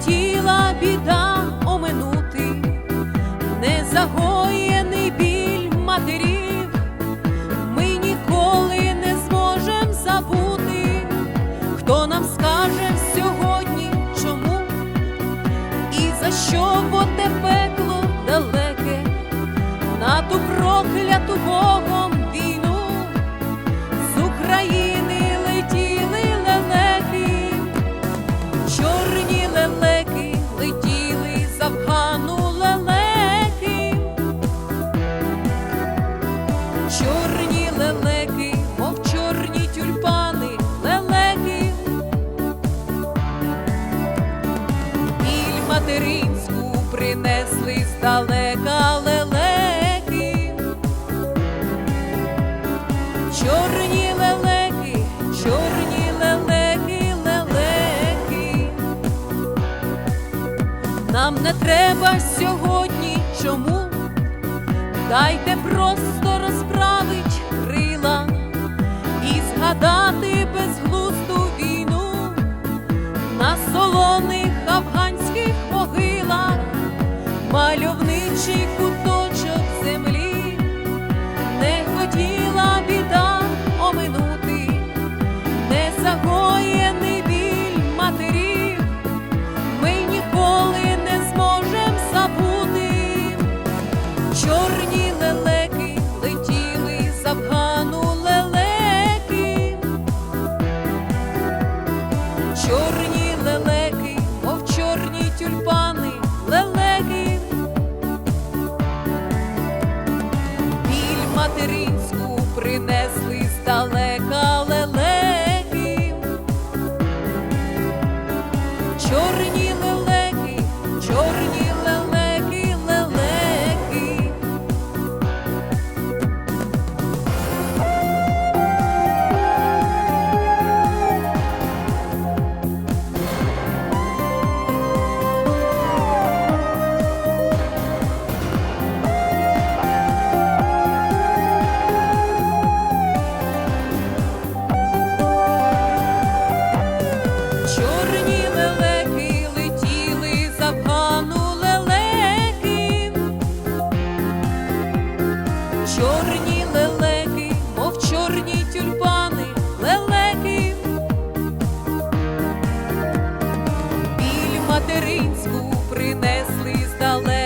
хотіла біда оминути, незагоєний біль матерів, ми ніколи не зможем забути, хто нам скаже сьогодні чому і за що вода. материнську принесли здалека лелеки, чорні лелеки, чорні лелеки, лелеки. Нам не треба сьогодні чому, дайте просто розправить крила і згадати безглуздо мальовничий куток. чорніли. чорні лелеки, мов чорні тюльпани, лелеки, біль материнську принесли здалеку.